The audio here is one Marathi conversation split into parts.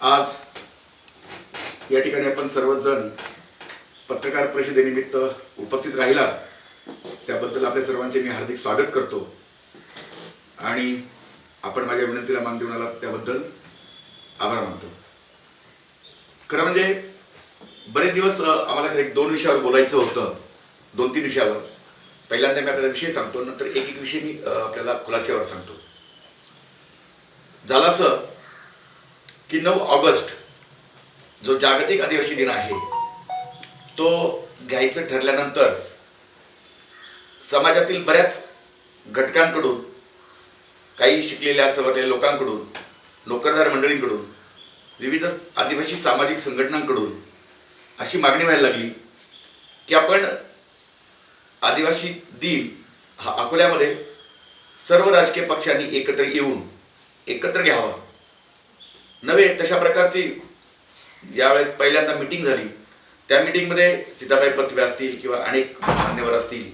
आज या ठिकाणी आपण सर्वजण पत्रकार परिषदेनिमित्त उपस्थित राहिला. त्याबद्दल आपल्या सर्वांचे मी हार्दिक स्वागत करतो. आणि आपण माझ्या विनंतीला मान देऊन आला त्याबद्दल आभार मानतो. खरं म्हणजे बरेच दिवस आम्हाला खरं एक दोन विषयावर बोलायचं होतं. दोन तीन विषयावर. पहिल्यांदा मी आपल्याला विषय सांगतो नंतर एक एक विषय मी आपल्याला खुलास्यावर सांगतो. झालं असं की नऊ ऑगस्ट जो जागतिक आदिवासी दिन आहे तो घ्यायचं ठरल्यानंतर समाजातील बऱ्याच घटकांकडून काही शिकलेल्या सवरलेल्या लोकांकडून नोकरदार मंडळींकडून विविध आदिवासी सामाजिक संघटनांकडून अशी मागणी व्हायला लागली की आपण आदिवासी दिन हा अकोल्यामध्ये सर्व राजकीय पक्षांनी एकत्र येऊन एकत्र घ्यावा. नव्हे तशा प्रकारची यावेळेस पहिल्यांदा मिटिंग झाली. त्या मिटिंगमध्ये सीताबाई पथवे असतील किंवा अनेक मान्यवर असतील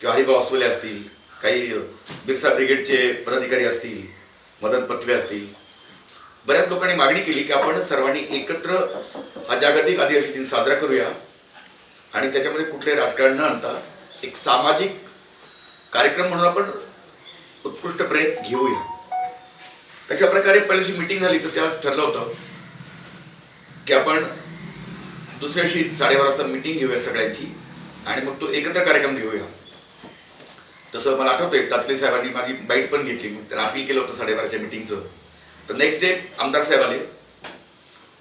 किंवा हरिभाऊ असोले असतील काही बिरसा ब्रिगेडचे पदाधिकारी असतील मदन पथवे असतील. बऱ्याच लोकांनी मागणी केली की आपण सर्वांनी एकत्र हा जागतिक आदिवासी दिन साजरा करूया आणि त्याच्यामध्ये कुठले राजकारण न आणता एक सामाजिक कार्यक्रम म्हणून आपण उत्कृष्ट प्रयत्न घेऊया. तशा प्रकारे पहिल्याशी मिटिंग झाली तर त्यावेळेस ठरलं होतं की आपण दुसऱ्याशी दिवशी साडेबारा वाजता मिटिंग घेऊया सगळ्यांची आणि मग तो एकत्र कार्यक्रम घेऊया. तसं मला आठवतंय तातले साहेबांनी माझी बाईट पण घेतली. मग त्यांना अपील केलं होतं साडेबाराच्या मिटिंगचं तर नेक्स्ट डे आमदार साहेब आले.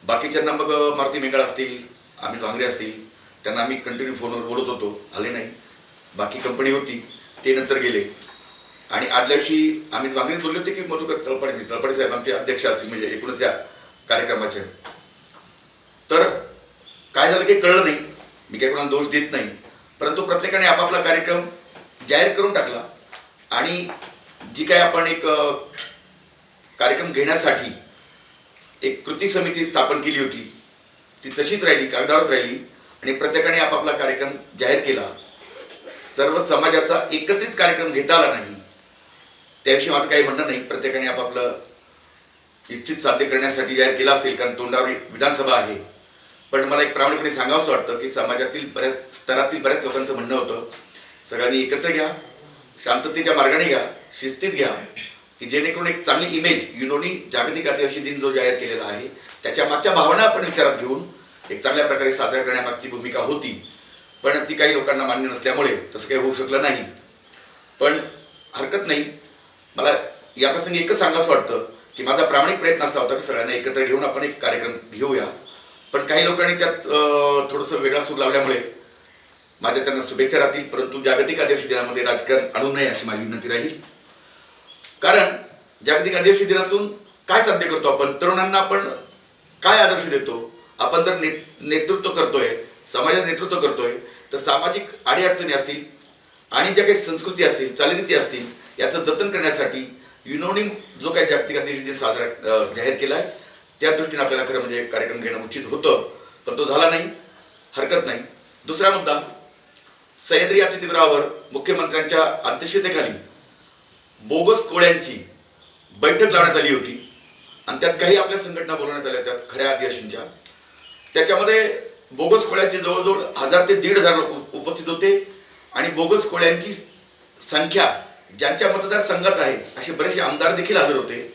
बाकीच्यांना मग मारुती मेंगळ असतील आम्ही वांगरे असतील त्यांना आम्ही कंटिन्यू फोनवर बोलत होतो. आले नाही. बाकी कंपनी होती. ते नंतर गेले. आणि आदल्या दिवशी मागणी बोलले होते की मधुकर तळपाडे तळपाडे साहेब आमचे अध्यक्ष असतील म्हणजे एकूणच या कार्यक्रमाचे. तर काय झालं काही कळलं नाही. मी काही कोणाला दोष देत नाही. परंतु प्रत्येकाने आपापला कार्यक्रम जाहीर करून टाकला. आणि जी काय आपण एक कार्यक्रम घेण्यासाठी एक कृती समिती स्थापन केली होती ती तशीच राहिली कागदावरच राहिली. आणि प्रत्येकाने आपापला कार्यक्रम जाहीर केला. सर्व समाजाचा एकत्रित कार्यक्रम घेता आला नाही. त्याविषयी माझं काही म्हणणं नाही. प्रत्येकाने आपापलं इच्छित साध्य करण्यासाठी जाहीर केला असेल कारण तोंडावर विधानसभा आहे. पण मला एक प्रामाणिकपणे सांगावंसं वाटतं की समाजातील बऱ्याच स्तरातील बऱ्याच लोकांचं म्हणणं होतं सगळ्यांनी एकत्र घ्या शांततेच्या मार्गाने घ्या शिस्तीत घ्या की जेणेकरून एक चांगली इमेज युनोनी जागतिक आदिवासी दिन जो जाहीर केलेला आहे त्याच्या मागच्या भावना आपण विचारात घेऊन एक चांगल्या प्रकारे साजरा करण्यामागची भूमिका होती. पण ती काही लोकांना मान्य नसल्यामुळे तसं काही होऊ शकलं नाही. पण हरकत नाही. मला याप्रसंगी एकच सांगावंसं वाटतं की माझा प्रामाणिक प्रयत्न असा होता की सगळ्यांना एकत्र घेऊन आपण एक कार्यक्रम घेऊया. पण काही लोकांनी त्यात थोडंसं वेगळा सूर लावल्यामुळे माझ्या त्यांना शुभेच्छा राहतील परंतु जागतिक आदिवासी दिनामध्ये राजकारण आणू नये अशी माझी विनंती राहील. कारण जागतिक आदिवासी दिनातून काय साध्य करतो आपण? तरुणांना आपण काय आदर्श देतो? आपण जर ने नेतृत्व करतोय समाजात नेतृत्व करतोय तर सामाजिक अडीअडचणी असतील आणि ज्या काही संस्कृती असतील चालीरीती असतील याचं जतन करण्यासाठी युनोनी जो काही जागतिक आदिवासी दिन साजरा जाहीर केला आहे त्या दृष्टीने आपल्याला खरं म्हणजे कार्यक्रम घेणं उचित होतं पण तो झाला नाही हरकत नाही. दुसरा मुद्दा सह्याद्री अतिथीगृहावर मुख्यमंत्र्यांच्या अध्यक्षतेखाली बोगस कोळ्यांची बैठक लावण्यात आली होती आणि त्यात काही आपल्या संघटना बोलवण्यात आल्या त्यात खऱ्या आदिवासींच्या. त्याच्यामध्ये बोगस कोळ्यांचे जवळजवळ हजार ते दीड हजार लोक उप- उपस्थित होते आणि बोगस कोळ्यांची संख्या ज्यांच्या मतदारसंघात आहे असे बरेचसे आमदार देखील हजर होते.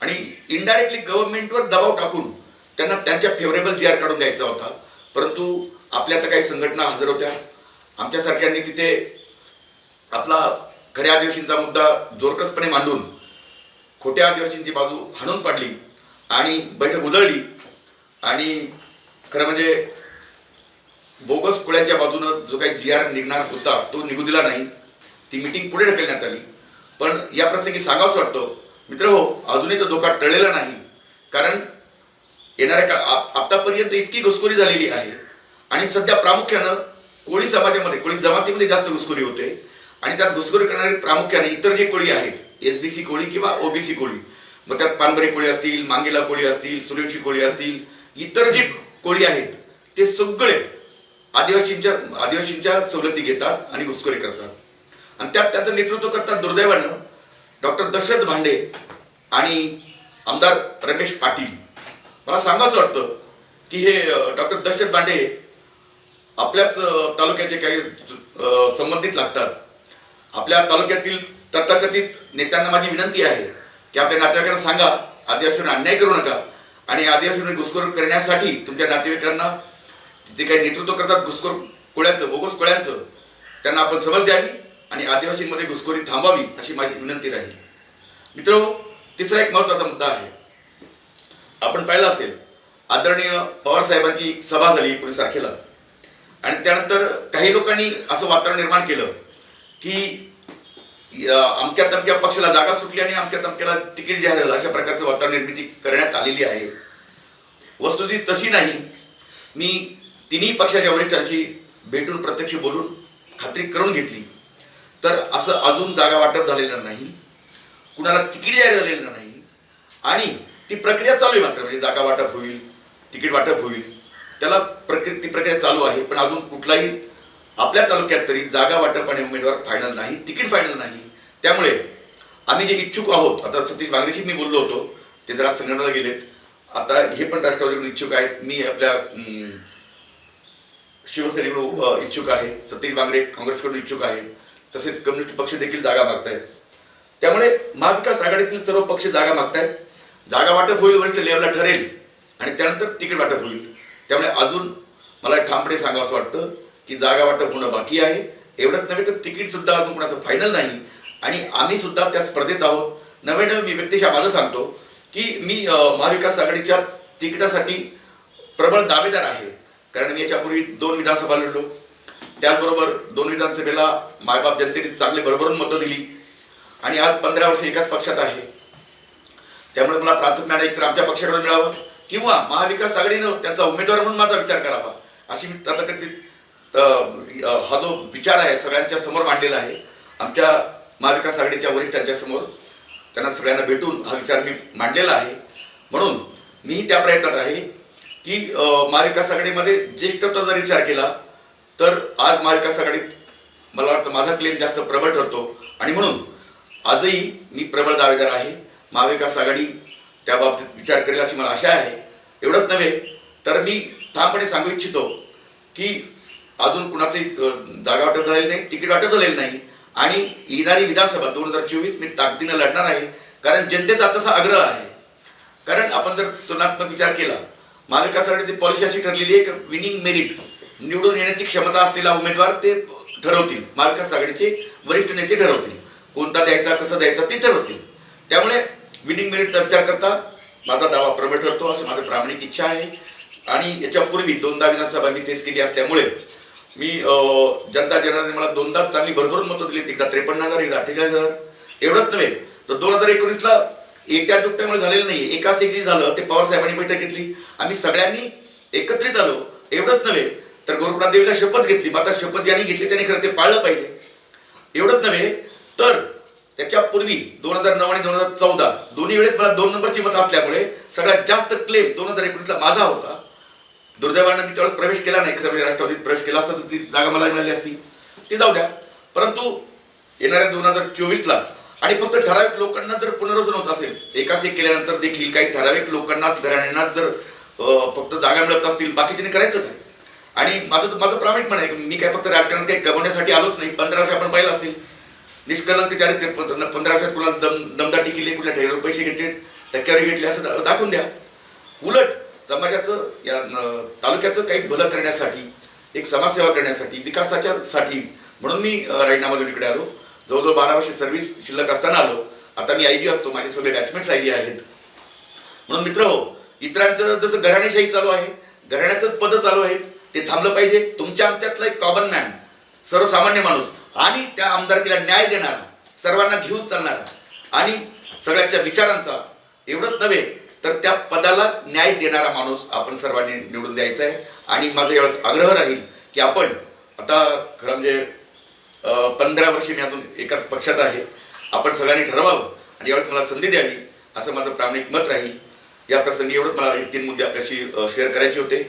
आणि इनडायरेक्टली गव्हर्नमेंटवर दबाव टाकून त्यांना त्यांच्या फेवरेबल जी आर काढून द्यायचा होता. परंतु आपल्या तर काही संघटना हजर होत्या. आमच्यासारख्यांनी तिथे आपला खऱ्या आदिवासींचा मुद्दा जोरकसपणे मांडून खोट्या आदिवासींची बाजू हाणून पाडली आणि बैठक उधळली. आणि खरं म्हणजे बोगस कुळ्याच्या बाजूनं जो काही जी आर निघणार होता तो निघू दिला नाही. ती मिटिंग पुढे ढकलण्यात आली. पण या प्रसंगी सांगावंसं वाटतं मित्र हो अजूनही तो धोका टळलेला नाही. कारण येणाऱ्या का आ- आतापर्यंत इतकी घुसखोरी झालेली आहे. आणि सध्या प्रामुख्यानं कोळी समाजामध्ये कोळी जमातीमध्ये जास्त घुसखोरी होते. आणि त्यात घुसखोरी करणारे प्रामुख्याने इतर जे कोळी आहेत एस बी सी कोळी किंवा ओबीसी कोळी मग त्यात पानबरे कोळी असतील मांगेला कोळी असतील सूर्यवंशी कोळी असतील इतर जे कोळी आहेत ते सगळे आदिवासींच्या आदिवासींच्या सवलती घेतात आणि घुसखोरी करतात. आणि त्यात त्याचं नेतृत्व करतात दुर्दैवानं डॉक्टर दशरथ भांडे आणि आमदार रमेश पाटील. मला सांगावंसं वाटतं की हे डॉक्टर दशरथ भांडे आपल्याच तालुक्याचे काही संबंधित लागतात. आपल्या तालुक्यातील तथाकथित नेत्यांना माझी विनंती आहे की आपल्या नातेवाईकांना सांगा आदिवासींना अन्याय करू नका आणि आदिवासींवर घुसखोर करण्यासाठी तुमच्या नातेवाईकांना जे काही नेतृत्व करतात घुसखोर कोळ्यांचं बोगस कोळ्यांचं त्यांना आपण समज द्यावी. आणि आदिवासींमध्ये घुसखोरी थांबावी अशी माझी विनंती राहील. मित्र तिसरा एक महत्त्वाचा मुद्दा आहे. आपण पाहिलं असेल आदरणीय पवारसाहेबांची सभा झाली एकोणीस तारखेला. आणि त्यानंतर काही लोकांनी असं वातावरण निर्माण केलं की या अमक्या तमक्या पक्षाला जागा सुटली आणि अमक्या तमक्याला तिकीट जाहीर झालं. अशा प्रकारचं वातावरण निर्मिती करण्यात आलेली आहे. वस्तुस्थिती तशी नाही. मी तिन्ही पक्षाच्या वरिष्ठांशी भेटून प्रत्यक्ष बोलून खात्री करून घेतली. तर असं अजून जागा वाटप झालेलं नाही. कुणाला तिकीट जाहीर झालेलं नाही. आणि ती प्रक्रिया चालू आहे मात्र म्हणजे जागा वाटप होईल तिकीट वाटप होईल. त्याला प्रक्रिया ती प्रक्रिया चालू आहे पण अजून कुठलाही आपल्या तालुक्यात तरी जागा वाटप आणि उमेदवार फायनल नाही तिकीट फायनल नाही. त्यामुळे आम्ही जे इच्छुक आहोत आता सतीश बांगरेशी मी बोललो होतो ते जरा संघटनाला गेलेत. आता हे पण राष्ट्रवादीकडून इच्छुक आहेत. मी आपल्या शिवसेनेकडून इच्छुक आहे. सतीश बांगरे काँग्रेसकडून इच्छुक आहे तसेच कम्युनिस्ट पक्ष देखील जागा मागतायत. त्यामुळे महाविकास आघाडीतील सर्व पक्ष जागा मागतायत. जागा वाटप होईल वरिष्ठ लेवलला ठरेल आणि त्यानंतर तिकीट वाटप होईल. त्यामुळे अजून मला ठामपणे सांगावं असं वाटतं की जागा वाटप होणं बाकी आहे. एवढंच नव्हे तर तिकीट सुद्धा अजून कोणाचं फायनल नाही. आणि आम्ही सुद्धा त्या स्पर्धेत आहोत. नवे नवे मी व्यक्तिशा माझं सांगतो की मी महाविकास आघाडीच्या तिकिटासाठी प्रबळ दावेदार आहे. कारण मी याच्यापूर्वी दोन विधानसभा लढलो. त्याचबरोबर दोन विधानसभेला मायबाप जनतेने चांगले भरभरून मतं दिली. आणि आज पंधरा वर्ष एकाच पक्षात आहे. त्यामुळे मला प्राथमिक एकतर आमच्या पक्षाकडून मिळावं किंवा महाविकास आघाडीनं त्यांचा उमेदवार म्हणून माझा विचार करावा. अशी मी तथाकथित हा जो विचार आहे सगळ्यांच्या समोर मांडलेला आहे. आमच्या महाविकास आघाडीच्या वरिष्ठांच्या समोर त्यांना सगळ्यांना भेटून हा विचार मी मांडलेला आहे. म्हणून मी त्या प्रयत्नात आहे की महाविकास आघाडीमध्ये ज्येष्ठता जर विचार केला तर आज महाविकास आघाडीत मला वाटतं माझा क्लेम जास्त प्रबळ ठरतो. आणि म्हणून आजही मी प्रबळ दावेदार आहे. महाविकास आघाडी त्या बाबतीत विचार करेल अशी मला आशा आहे. एवढंच नव्हे तर मी ठामपणे सांगू इच्छितो की अजून कुणाचंही जागा वाटप झालेली नाही तिकीट वाटप झालेलं नाही. आणि येणारी विधानसभा दोन हजार चोवीस मी ताकदीनं लढणार आहे. कारण जनतेचा तसा आग्रह आहे. कारण आपण जर तुलनात्मक विचार केला महाविकास आघाडीची पॉलिसी अशी ठरलेली आहे की विनिंग मेरिट निवडून येण्याची क्षमता असलेला उमेदवार ते ठरवतील. महाविकास आघाडीचे वरिष्ठ नेते ठरवतील. कोणता द्यायचा कसं द्यायचा ते ठरवतील. त्यामुळे विनिंग मेरिट चर्चा करता माझा दावा प्रबळ ठरतो असं माझं प्रामाणिक इच्छा आहे. आणि याच्यापूर्वी दोनदा विधानसभा मी फेस केली असल्यामुळे मी जनता जनाने मला दोनदा चांगली भरभरून मतं दिली एकदा त्रेपन्न हजार एकदा अठ्ठेचाळीस हजार. एवढंच नव्हे तर दोन हजार एकोणीसला एकट्या दुकट्यामुळे झालेलं नाही एकाच एक झालं ते पवार साहेबांनी बैठक घेतली. आम्ही सगळ्यांनी एकत्रित आलो. एवढंच नव्हे तर गोरखनाथ देवीला शपथ घेतली. आता शपथ ज्यांनी घेतली त्यांनी खरं ते पाळलं पाहिजे. एवढंच नव्हे तर त्याच्यापूर्वी दोन हजार नऊ आणि दोन हजार चौदा दोन्ही वेळेस मला दोन नंबरची मतं असल्यामुळे सगळ्यात जास्त क्लेम दोन हजार एकोणीसला माझा होता. दुर्दैवानं मी त्यावेळेस प्रवेश केला नाही खरं म्हणजे राष्ट्रवादीत प्रवेश केला असता तर ती जागा मला मिळाली असती. ती जाऊ द्या. परंतु येणाऱ्या दोन हजार चोवीसला आणि फक्त ठराविक लोकांना जर पुनर्वसन होत असेल एकाच एक केल्यानंतर देखील काही ठराविक लोकांनाच घराण्यांनाच जर फक्त जागा मिळत असतील बाकीच्याने करायचं काय? आणि माझं माझं प्रामाणिकपण आहे मी काय फक्त राजकारण काही कमवण्यासाठी आलोच नाही. पंधराशे आपण पाहिलं असेल. निष्कलंक चारित्र्य पंध- पंधरा वर्षात कुणाला दम दमदाटी केली कुठल्या ठेवीवर पैसे घेतले टक्क्यावर घेतले असं दाखवून द्या. उलट समाजाचं या तालुक्याचं काही भलं करण्यासाठी एक समाजसेवा करण्यासाठी विकासाच्या साठी म्हणून मी अ, राजीनामा देऊन इकडे आलो. जवळजवळ बारा वर्ष सर्व्हिस शिल्लक असताना आलो. आता मी आय जी असतो माझे सगळे बॅचमेट्स आय जी आहेत. म्हणून मित्र हो इतरांचं जसं घराणेशाही चालू आहे घराण्याचंच पद चालू आहेत. ते थांबलं पाहिजे. तुमच्या आमच्यातला एक कॉमन मॅन सर्वसामान्य माणूस आणि त्या आमदारकीला न्याय देणार सर्वांना घेऊन चालणार. आणि सगळ्यांच्या विचारांचा एवढंच नव्हे तर त्या पदाला न्याय देणारा माणूस आपण सर्वांनी निवडून द्यायचा आहे. आणि माझा यावेळेस आग्रह राहील की आपण आता खरं म्हणजे पंधरा वर्षे मी अजून एकाच पक्षात आहे. आपण सगळ्यांनी ठरवावं. आणि यावेळेस मला संधी द्यावी असं माझं प्रामाणिक मत राहील. या प्रसंगी एवढंच मला हे तीन मुद्दे आपल्याशी शेअर करायचे होते.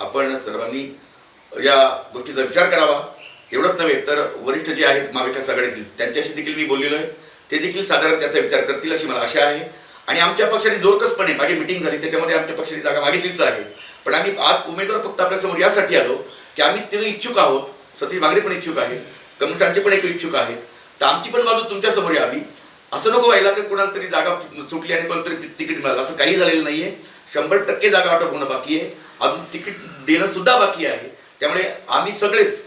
आपण सर्वांनी या गोष्टीचा विचार करावा. एवढंच नव्हे तर वरिष्ठ जे आहेत महाविकास आघाडीतील त्यांच्याशी देखील मी बोललेलो आहे. ते देखील साधारण त्याचा विचार करतील अशी मला आशा आहे. आणि आमच्या पक्षाने जोरकसपणे मागे मिटिंग झाली त्याच्यामध्ये आमच्या पक्षाने जागा मागितलीच आहे. पण आम्ही आज उमेदवार फक्त आपल्यासमोर यासाठी आलो की आम्ही ते इच्छुक आहोत. सतीश बांगरे पण इच्छुक आहेत कमलटांचे पण एक इच्छुक आहेत. तर आमची पण बाजू तुमच्यासमोर यावी. असं नको व्हायला की कुणाला तरी जागा सुटली आणि कोणाला तरी तिकीट मिळालं? असं काही झालेलं नाहीये. शंभर टक्के जागा वाटप होणं बाकी आहे. अजून तिकीट देणं सुद्धा बाकी आहे. त्यामुळे आम्ही सगळेच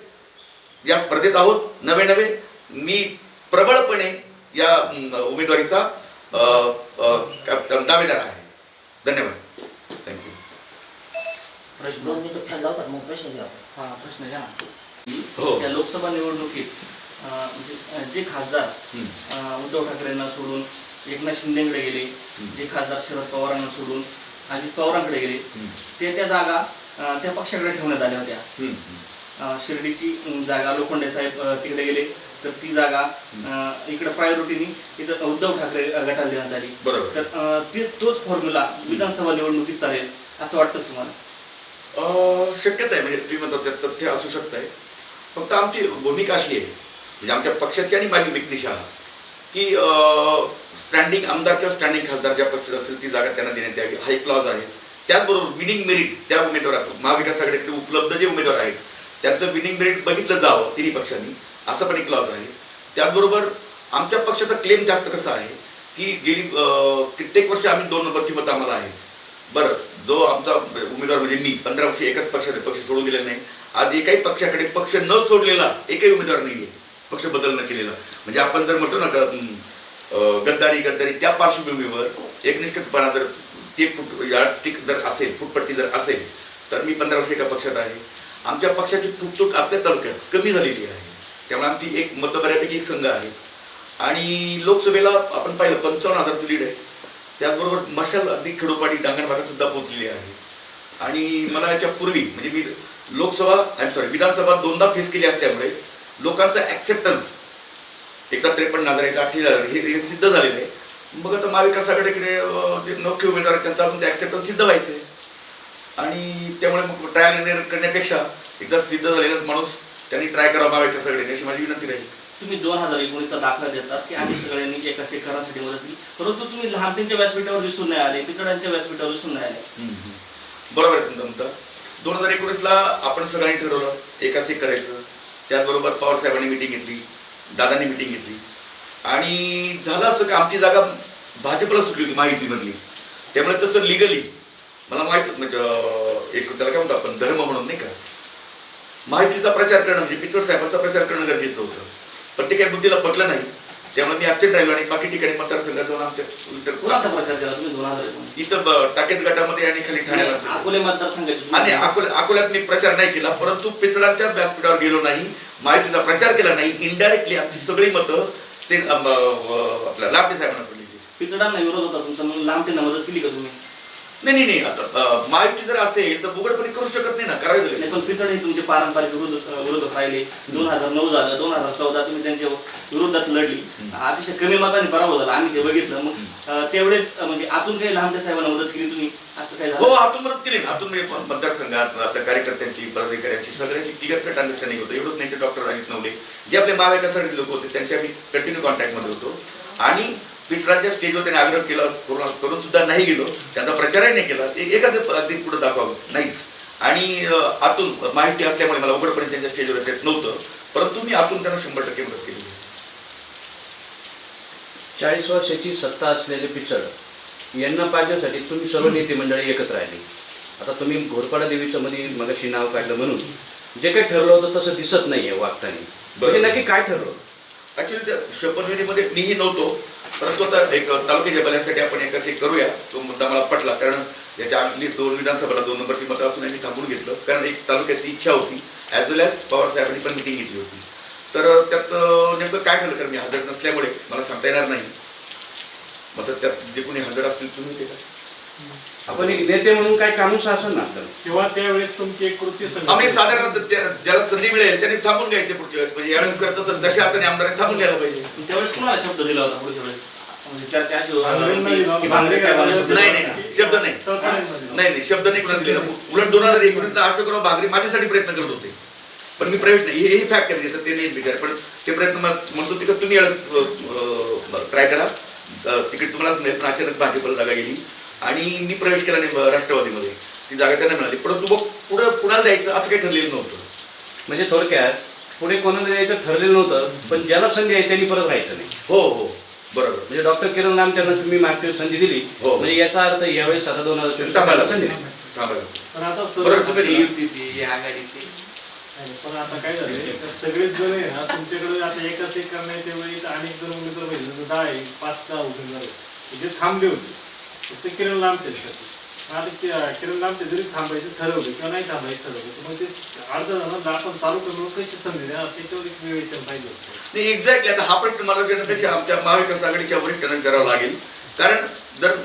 या स्पर्धेत आहोत. नवे नवे मी प्रबळपणे या उमेदवारीचा दावेदार आहे. धन्यवाद. थँक्यू प्रश्न. हा हो. लोकसभा निवडणुकीत म्हणजे, जे खासदार उद्धव ठाकरेंना सोडून एकनाथ शिंदेकडे गेले जे खासदार शरद पवारांना सोडून अजित पवारांकडे गेले. ते त्या जागा त्या पक्षाकडे ठेवण्यात आल्या होत्या. शिर्डीची जागा लोखंडे साहेब तिकडे गेले. तर ती जागा इकडे प्रायोरिटीनी इथं उद्धव ठाकरे गटाला देण्यात आली. बरोबर. तर ते तोच फॉर्म्युला विधानसभा निवडणुकीत चालेल असं वाटतं तुम्हाला? शक्यता आहे. म्हणजे तुम्ही म्हणता त्यात तथ्य असू शकत आहे फक्त आमची भूमिका अशी आहे. म्हणजे आमच्या पक्षाची आणि माझी व्यक्तिशः की स्टँडिंग आमदार किंवा स्टँडिंग खासदार ज्या पक्षात असेल ती जागा त्यांना देण्यात यावी. हा एक क्लॉज आहे. त्याचबरोबर विनिंग मेरिट त्या उमेदवाराचं महाविकास आघाडीतले उपलब्ध जे उमेदवार आहेत त्यांचं विनिंग मेरिट बघितलं जावं तिन्ही पक्षांनी. असं पण एक क्लॉज आहे. त्याचबरोबर आमच्या पक्षाचा क्लेम जास्त कसा आहे की गेली कित्येक वर्ष आम्ही दोन नंबरची मतं आम्हाला आहेत. बरं जो आमचा उमेदवार म्हणजे मी पंधरा वर्ष एकाच पक्षात पक्ष सोडून गेलेला नाही. आज एकाही पक्षाकडे पक्ष न सोडलेला एकही उमेदवार नाही आहे पक्ष बदलणं केलेलं केलेला. म्हणजे आपण जर म्हणतो ना गद्दारी गद्दारी त्या पार्श्वभूमीवर एकनिष्ठपणा जर ते फुट यार्डस्टिक जर असेल फुटपट्टी जर असेल तर मी पंधरा वर्ष एका पक्षात आहे. आमच्या पक्षाची फुटतूट आपल्या तालुक्यात कमी झालेली आहे. त्यामुळे आमची एक मतं बऱ्यापैकी एक संघ आहे. आणि लोकसभेला आपण पाहिलं पंचावन्न हजारचं लीड आहे. त्याचबरोबर मशाल अगदी खेडोपाडी डांगण भागात सुद्धा पोहोचलेली आहे. आणि मला याच्या पूर्वी म्हणजे मी लोकसभा आय सॉरी विधानसभा दोनदा फेस केली असल्यामुळे लोकांचं ऍक्सेप्टन्स एकदा त्रेपन्न हजार एकदा अठ्ठेचाळीस हजार हे हे सिद्ध झालेलं आहे. मग आता महाविकास आघाडीकडे अं, जे नौखे उमेदवार आहेत त्यांचं अजून ते ऍक्सेप्टन्स सिद्ध व्हायचं आणि त्यामुळे मग ट्रायल करण्यापेक्षा एकदा सिद्ध झालेला माणूस त्यांनी ट्राय करावा महाविकास आघाडीने अशी माझी विनंती राहील. तुम्ही दोन हजार एकोणीसचा दाखला देतात की आम्ही सगळ्यांनी एका शेतकऱ्यांसाठी मदत केली. परंतु तुम्ही लहानतेच्या व्यासपीठावर दिसून नाही आले पिचड्यांच्या व्यासपीठावर दिसून नाही आले. बरोबर आहे तुमचं म्हणतं दोन हजार एकोणीसला आपण सगळ्यांनी ठरवलं एक करायचं त्याचबरोबर पवार साहेबांनी मिटिंग घेतली दादांनी मिटिंग घेतली. आणि झालं असं का आमची जागा भाजपला सुटली होती माहितीमधली त्यामुळे तसं लिगली मला माहीत म्हणजे एक त्याला काय म्हणतो आपण धर्म म्हणून नाही का? माहितीचा प्रचार करणं म्हणजे पिचड साहेबांचा प्रचार करणं गरजेचं होतं. पण ते काही बुद्धीला पटलं नाही. त्यामुळे मी राहिलो आणि बाकी ठिकाणी मतदारसंघात जाऊन आमच्या कुणाचा इतर प्रचार केला तुम्ही दोन हजार एकोणीस. इथं टाकेत गटामध्ये आणि खाली ठाण्याला अकोले मतदारसंघाचे. आणि अकोला अकोल्यात मी प्रचार नाही केला परंतु पिचडांच्या व्यासपीठावर गेलो नाही माहितीचा प्रचार केला नाही इनडायरेक्टली आमची सगळी मतं सेन अं, अं, आपल्या लांबे साहेबांना पिचडांना विरोध होता तुमचा म्हणून लांबटेंना मदत केली का तुम्ही? नाही नाही नाही. आता अं, माहिती जर असेल तर उघडपणे करू शकत नाही ना? करायचं नाही कसं? पण पिचड हे तुमचे पारंपरिक विरोध विरोधक राहिले. दोन हजार नऊ झालं दोन हजार चौदा तुम्ही त्यांच्या विरोधात लढली. अतिशय कमी मताने पराभव झाला. आम्ही ते बघितलं. मग तेवढेच म्हणजे आतून काही लांबटे साहेबांना मदत केली तुम्ही? असं काही हो आतून मदत केली आतून म्हणजे मतदारसंघात आपल्या कार्यकर्त्यांची पदाधिकाऱ्यांची सगळ्यांची क्लिअर अंडरस्टँडिंग होतं. एवढंच नाही डॉक्टर राजीत नवले जे आपले महाविकासाठी लोक होते त्यांच्या आम्ही कंटिन्यू कॉन्टॅक्टमध्ये होतो. आणि पिठराच्या स्टेजवर त्यांनी आग्रह केला करून करून सुद्धा नाही गेलो त्यांचा प्रचारही नाही केला ते एखादं अगदी पुढे दाखवावं नाहीच. आणि आतून माहिती असल्यामुळे मला उघडपणे त्यांच्या स्टेजवर येत नव्हतं. परंतु मी आतून त्यांना शंभर टक्के मदत केली. चाळीस वर्षाची सत्ता असलेले पिचड यांना पाडण्यासाठी तुम्ही सर्व नेते मंडळी एकत्र आली. आता तुम्ही घोरपाडा देवीचं मध्ये मगाशी नाव काढलं म्हणून जे काही ठरलं होतं तसं दिसत नाहीये वागताना म्हणजे. नक्की काय ठरलं ऍक्च्युली त्या शपथविधीमध्ये मीही नव्हतो परंतु आता एक तालुक्याच्या भल्यासाठी आपण एक असे करूया. तो मुद्दा मला पटला कारण याच्या अगदी दोन विधानसभेला दोन नंबरची मतं असून आम्ही थांबून घेतलं. कारण एक तालुक्याची इच्छा होती. ॲज वेल ॲज पवारसाहेबांनी पण मिटिंग घेतली होती. तर त्यात नेमकं काय झालं? कारण मी हजर नसल्यामुळे मला सांगता येणार नाही. मग त्यात जे कोणी हजर असतील तुम्ही ते का आपण एक नेते म्हणून काय कामच असं ना? तर किंवा त्यावेळेस तुमची एक कृती आम्ही साधारण त्या- ज्याला संधी मिळेल त्यांनी थांबून घ्यायचे पुढच्या वेळेस. म्हणजे यावेळेस करत असं जशा हाताने आमदारांनी थांबून घ्यायला पाहिजे. त्यावेळेस कुणाला शब्द दिला होता पुढच्या वेळेस? म्हणजे चर्चा अशी होती. भांगरेंना की- दिला. की भांगरे साहेबांना शब्द नाही दिला. नाही शब्द नाही. नाही नाही शब्द नाही कुणा दिलेला उलट दोन हजार एकोणीसला अशोकराव बागरे माझ्यासाठी प्रयत्न करत होते. पण मी प्रयत्न नाही. हे फॅक्ट आहे म्हणजे ते नाही विचार पण ते प्रयत्न मला म्हणत होते का तुम्ही ट्राय करा. अं, तिकीट तुम्हालाच मिळेल. पण अचानक भाजपला जागा गेली. आणि मी प्रवेश केला नाही राष्ट्रवादीमध्ये. ती जागा त्यांना मिळाली. परंतु मग पुढं कुणाला द्यायचं असं काही ठरलेलं नव्हतं. म्हणजे थोडक्यात पुढे कोणाला द्यायचं ठरलेलं नव्हतं पण ज्याला संधी आहे त्यांनी परत राहायचं नाही. हो हो. बरोबर. म्हणजे डॉक्टर किरण लांब त्यांना तुम्ही मागच्या वेळेस संधी दिली. हो. म्हणजे याचा अर्थ यावेळेस आता दोन हजार चोवीस थांबायला संधी दिली. थांबायला पण आता बरोबर सर तुम्ही ती युती ती. आघाडीची पण आता काय झालं सगळेच जण आहे ना तुमच्याकडे आता एकाच एक करण्याच्या वेळी तर अनेक जण उमेदवार पाहिजे जसं दहा आहे पाच दहा उमेदवार आहे. जे थांबले होते. फक्त किरण लांबते आता किरण लांबते जरी थांबायचं ठरवलं किंवा नाही थांबायचं ठरवलं मग ते अर्ध जण आपण चालू करून कशी संधी द्या त्याच्यावर एक विवेचन पाहिजे नाही एक्झॅक्टली आता हा प्रश्न मला विचारण्यापेक्षा आमच्या महाविकास आघाडीच्या करावं लागेल. कारण जर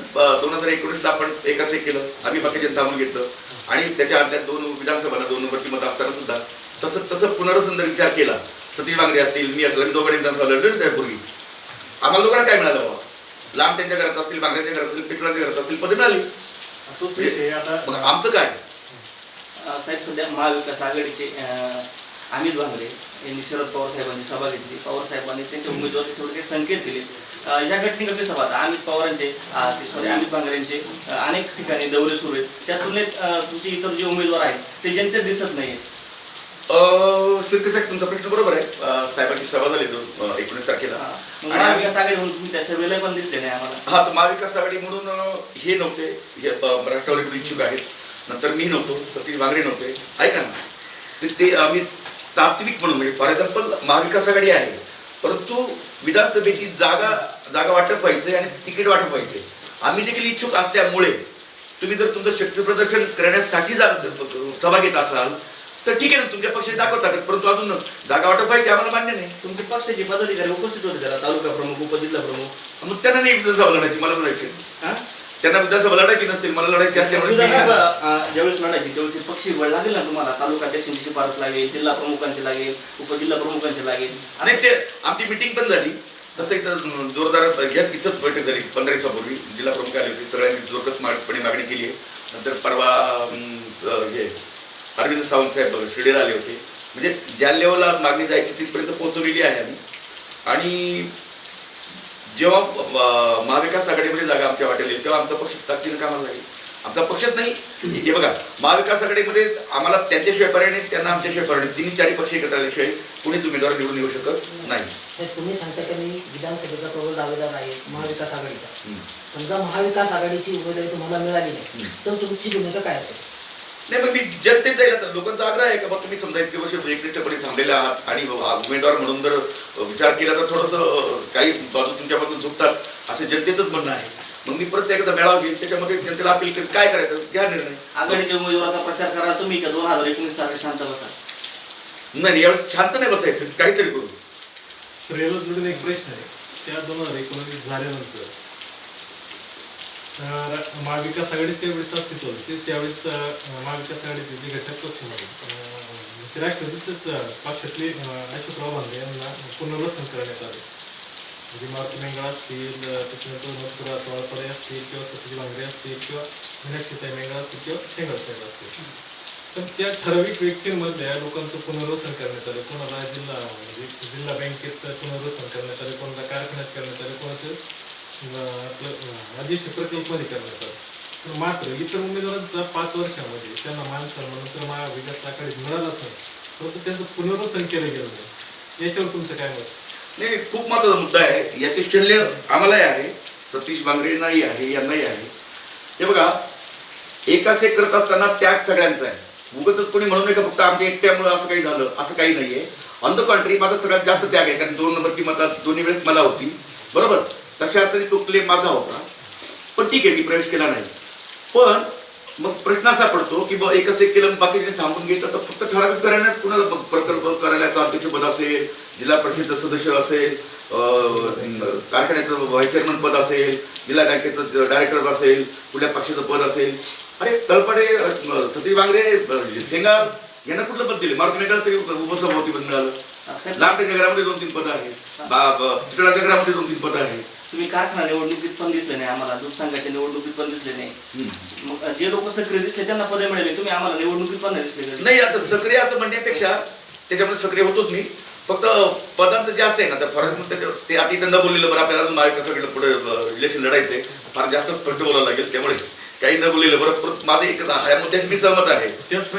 दोन हजार एकोणीसला आपण एक असं केलं आम्ही बाकीचे थांबून घेतलं आणि त्याच्या आधी दोन विधानसभाला दोन नंबरची मत असताना सुद्धा तसं तसं पुनर्वसन विचार केला. सतीश बांगरे असतील मी असेल आम्ही दोघांनी विधानसभा लढलो त्यापूर्वी आम्हाला दोघांना काय मिळालं बाबा? लांब त्यांच्या घरात असतील बांगऱ्यांच्या घरात असतील पिटलांच्या घरात असतील पदे मिळाली. तोच विषय मग आता. आमचं काय? साहेब सध्या महाविकास आघाडीचे अं, अमित भांगरे यांनी शरद पवार साहेबांची सभा घेतली. पवार साहेबांनी त्यांच्या उमेदवाराचे थोडे काही संकेत दिले. अं, या घटनेकडे सभा आता अमित पवारांचे सॉरी अमित भांगरेंचे अं, अनेक ठिकाणी दौरे सुरू आहेत. त्या तुलनेत अं, तुमचे इतर जे उमेदवार आहेत ते जनतेत दिसत नाहीत शिर्के साहेब तुमचा प्रश्न बरोबर आहे. साहेबांची सभा झाली तो एकोणीस तारखेला. महाविकास आघाडी म्हणून तुम्ही त्या सभेला पण दिसले नाही आम्हाला. हा तर महाविकास आघाडी म्हणून हे नव्हते. हे राष्ट्रवादीकडे इच्छुक आहेत. नंतर मी नव्हतो सतीश बांगरे नव्हते. ऐका ना ते- ते आम्ही तात्विक म्हणून म्हणजे फॉर एक्झाम्पल महाविकास आघाडी आहे. परंतु विधानसभेची जागा जागा वाटप व्हायचंय आणि तिकीट वाटप व्हायचंय. आम्ही देखील इच्छुक असल्यामुळे तुम्ही जर तुमचं शक्ती प्रदर्शन करण्यासाठी जा- सभा घेत असाल तर ठीक आहे ना तुमच्या पक्षाने दाखवतात परंतु अजून जागा वाटप व्हायची आम्हाला मान्य नाही. तुमचे पक्षाचे पदाधिकारी उपस्थित होते त्याला तालुका प्रमुख उपजिल्हा प्रमुख. मग त्यांना नाही विधानसभा लढायची मला लढायची. हा? त्यांना विधानसभा लढायची नसतील मला लढायची असल्यामुळे ज्यावेळेस लढायची त्यावेळेस पक्षी बळ लागेल ना तुम्हाला? तालुका अध्यक्षांची शिफारस लागेल जिल्हा प्रमुखांची लागेल उपजिल्हा प्रमुखांची लागेल. नाही ते आमची मिटिंग पण झाली. तसं इथं जोरदार घ्या तिथंच बैठक झाली. पंधरा दिवसापूर्वी जिल्हा प्रमुख आले होते. सगळ्यांनी जोरकस मार्गपणे मागणी केली आहे. नंतर परवा हे अरविंद सावंत साहेब शिर्डीला आले होते. म्हणजे ज्या लेवलला मागणी जायची तिथपर्यंत पोहोचवलेली आहे आम्ही. आणि जेव्हा महाविकास आघाडीमध्ये जागा आमच्या वाटेल येईल तेव्हा आमचा पक्ष ताकदीनं कामाला लागेल. आमचा पक्षच नाही. हे बघा महाविकास आघाडीमध्ये आम्हाला त्यांच्याशिवाय पर्याय नाही त्यांना आमच्याशिवाय पर्याय नाही. तिन्ही चारही पक्ष एकत्र आल्याशिवाय कुणीच उमेदवार निवडून येऊ शकत नाही. तुम्ही सांगता की मी विधानसभेचा प्रबळ दावेदार आहे महाविकास आघाडीचा. समजा महाविकास आघाडीची उमेदवारी तुम्हाला मिळाली नाही. तर तुमची भूमिका काय असेल? नाही पण मी जनतेत जाईल आता लोकांचा आग्रह आहे का बा तुम्ही समजा इतके वर्ष एकनिष्ठपणे थांबलेले आहात आणि उमेदवार म्हणून जर विचार केला तर थोडंसं काही बाजू तुमच्यामधून झुकतात असं जनतेचंच म्हणणं आहे. मग मी परत एकदा मेळावा घेईल त्याच्यामध्ये जनतेला अपील करेल काय करायचं? घ्या निर्णय. आघाडीचे उमेदवाराचा प्रचार करा तुम्ही का? दोन हजार एकोणीस तारखेला शांत बसा. नाही यावेळेस शांत नाही बसायचं. काहीतरी करू. श्रेयला जोडून एक प्रश्न आहे. त्या दोन हजार एकोणवीस झाल्यानंतर महाविकास आघाडी त्यावेळेस अस्तित्व होते. त्यावेळेस महाविकास आघाडीचे जे घटक पक्ष होते अं, पक्षातले अशोकराव भांगे यांना पुनर्वसन करण्यात आले. म्हणजे मारुती मेंगळा असतील त्याच्यानंतर मथुरा तोळपडे असतील किंवा सतीश भांगरे असतील किंवा मीनाक्षीताई मेंगळा असतील किंवा शेंगार साहेब असतील. पण त्या ठराविक व्यक्तींमधल्या लोकांचं पुनर्वसन करण्यात आलं. कोणाला जिल्हा म्हणजे जिल्हा बँकेत पुनर्वसन करण्यात आलं कोणाला कारखान्यात करण्यात आलं कोणाचं आपलं अं, प्रकल्पमध्ये करण्यात आलं पण मात्र इतर उमेदवारांचा पाच वर्षामध्ये त्यांना मान सन्मान तर महाविकास आघाडीत मिळालाच नाही. परंतु त्यांचं पुनर्वसन केलं गेलं नाही. याच्यावर तुमचं काय मत? नाही खूप महत्त्वाचा मुद्दा आहे. याचे शल्य आम्हालाही आहे. सतीश बांगरेंनाही आहे यांनाही आहे. हे बघा एकाच एक करत असताना त्याग सगळ्यांचा आहे. उगच कोणी म्हणू नये का फक्त आमच्या एकट्यामुळे असं काही झालं असं काही नाहीये. ऑन द कॉन्ट्री माझा सगळ्यात जास्त त्याग आहे कारण दोन नंबरची मतं दोन्ही वेळेस मला होती. बरोबर? तशा अर्थाने तो क्लेम माझा होता. पण ठीक आहे मी प्रवेश केला नाही. पण मग प्रश्न असा पडतो की बा एकच एक केलं बाकीचे थांबून घेतलं तर फक्त ठराविक करायलाच कुणाला प्रकल्प कार्यालयाचं अध्यक्षपद असेल जिल्हा परिषद सदस्य असेल कारखान्याचं व्हाईस चेअरमन पद असेल जिल्हा बँकेचं डायरेक्टर असेल कुठल्या पक्षाचं पद असेल. अरे तळपडे सतीश बांगरे अं, शेंगार यांना कुठलं पद दिले? मारुती मेघाला तरी उपसभापती पद मिळालं. साहेब, लांबच्या घरामध्ये दोन तीन पदं आहेत. पितळाच्या घरामध्ये दोन तीन पदं आहेत. तुम्ही कारखाना निवडणुकीत पण दिसले नाही आम्हाला दूध संघाच्या निवडणुकीत पण दिसले नाही. मग जे लोक सक्रिय दिसले त्यांना पदे मिळाले तुम्ही आम्हाला निवडणुकीत पण नाही दिसले. नाही आता सक्रिय असं म्हणण्यापेक्षा त्याच्यामध्ये सक्रिय होतोच मी. फक्त पदांचं जास्त आहे ना तर फरक मग त्याच्यावर ते आता इथं न बोललेलं बरं आपल्याला अजून महाविकासाकडे पुढे इलेक्शन लढायचंय. फार जास्त स्पष्ट बोलावं लागेल त्यामुळे. काही न बोललेलं बरं परत माझं एकच आहे. या मुद्द्याशी मी सहमत आहे.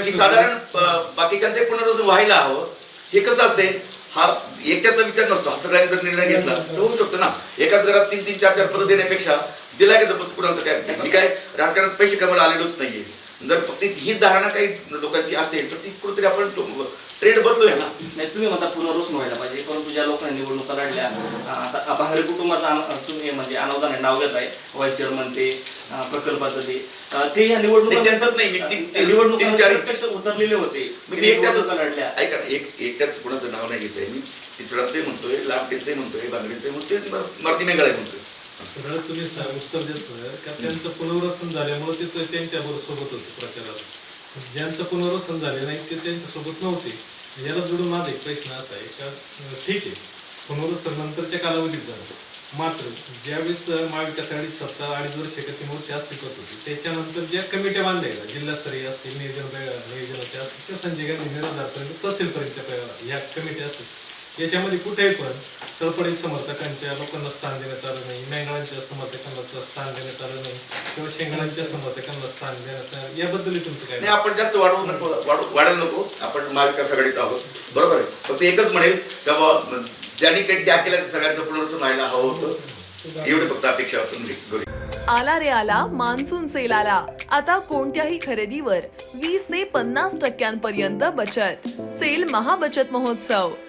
की साधारण अं, बाकीच्यांचे पुनर्वसन व्हायला हवं. हे कसं असते हा एकट्याचा विचार नसतो. हा सगळ्यांनी जर निर्णय घेतला तर होऊ शकतो ना. एकाच घरात तीन तीन चार चार पद देण्यापेक्षा दिला गेलं कुणाचं काय? मी काय राजकारणात पैसे कमायला आलेलोच नाहीये. जर फक्त हीच धारणा काही लोकांची असेल तर ती कुठेतरी आपण ट्रेंड बदलूया ना. नाही तुम्ही म्हणता पुनर्वसन व्हायला पाहिजे परंतु ज्या लोकांनी निवडणुका लढल्या आता भांगरे कुटुंबाचं तुम्ही म्हणजे अनावधान नाव घेत आहे व्हाईस चेअरमन ते प्रकल्पाचं ते. ते या निवडणुका नाही, त्यांचंच नाही. निवडणुका उतरलेले होते. मी एकट्याच लढल्या. ऐका एक एकट्याच कुणाचं नाव नाही घेतोय मी. तिसराचे म्हणतोय लांबटेचे म्हणतोय बांगडेचे म्हणतोय मारुती मेंगाळे म्हणतोय. सरळ तुम्ही उत्तर देत सर. का त्यांचं पुनर्वसन झाल्यामुळे ते त्यांच्या बरोबर सोबत होते प्रचाराला. ज्यांचं पुनर्वसन झाले नाही ते त्यांच्यासोबत नव्हते. याला जोडून माझा एक प्रश्न असा आहे का ठीक आहे पुनर्वसन नंतरच्या कालावधीत झालं. मात्र ज्यावेळेस महाविकास आघाडी सत्ता अडीच वर्ष का मोर्चे अस्तित्वात होती त्याच्यानंतर ज्या कमिट्या बांधल्या गेल्या जिल्हास्तरीय असतील नियोजन नियोजनाच्या असतील किंवा संजय गांधी निराधारपर्यंत तहसीलपर्यंत या कमिट्या असतील याच्यामध्ये कुठेही पण तळपडी समर्थकांच्या लोकांना स्थान देण्यात आलं नाही मेंगळांच्या समर्थकांना स्थान देण्यात आलं नाही किंवा शेंगळांच्या समर्थकांना स्थान देण्यात आलं याबद्दल तुमचं काय नाही आपण जास्त वाढवू नको वाढू वाढायला नको. आपण महाविकास आघाडीत आहोत. बरोबर आहे. फक्त एकच म्हणेल का ज्यांनी काही त्या केल्या त्या सगळ्यांचं पुनर्वसन व्हायला हवं होतं. एवढी फक्त अपेक्षा आपण आला रे आला मान्सून सेल आला. आता कोणत्याही खरेदीवर वीस ते पन्नास टक्क्यांपर्यंत बचत. सेल महाबचत महोत्सव.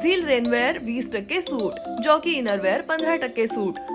झील रेनवेअर वीस टक्के सूट. जॉकी इनरवेअर पंधरा टक्के सूट.